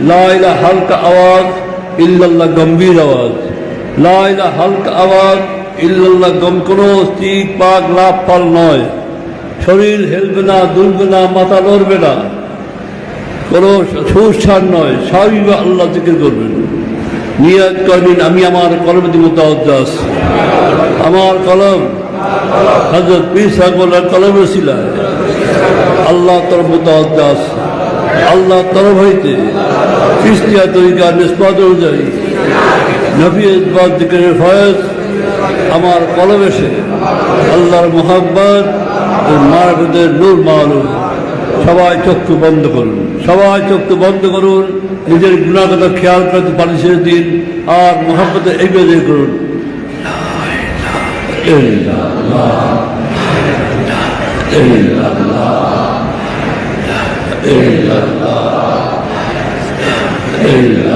লাইলা হালকা আওয়াজ, ইল্লাল্লাহ গম্ভীর আওয়াজ। লাইলা হালকা আওয়াজ, ইল্লাল্লাহ গম, কোনো স্টিক পাক লাভ পাল নয়। শরীর হেলবে না, দুলবে না, মাথা লড়বে না। কোনো সুস্থান নয় স্বাভাবিক আল্লাহ থেকে করবেন। নিয়াজ করবেন, আমি আমার কলমের দিকে দাস আমার কলম হজরত পীর সাহেব কলমের ছিল আল্লাহ তরফ দাস আল্লাহ তরফ হইতে খ্রিস্টিয়া তরিকার নিষ্পাত অনুযায়ী নবী ইসবাদ ফয়েজ আমার কলবেশে আল্লাহর মোহাম্মদ ও মারফতের নূর মালুম। সবাই চক্ষু বন্ধ করুন। সবাই চক্ষু বন্ধ করুন। নিজের গুণাগত খেয়াল করতে পালিশের দিন আর মোহাম্মতের এই বেজে করুন। ইল্লাল্লাহ, ইল্লাল্লাহ, every love.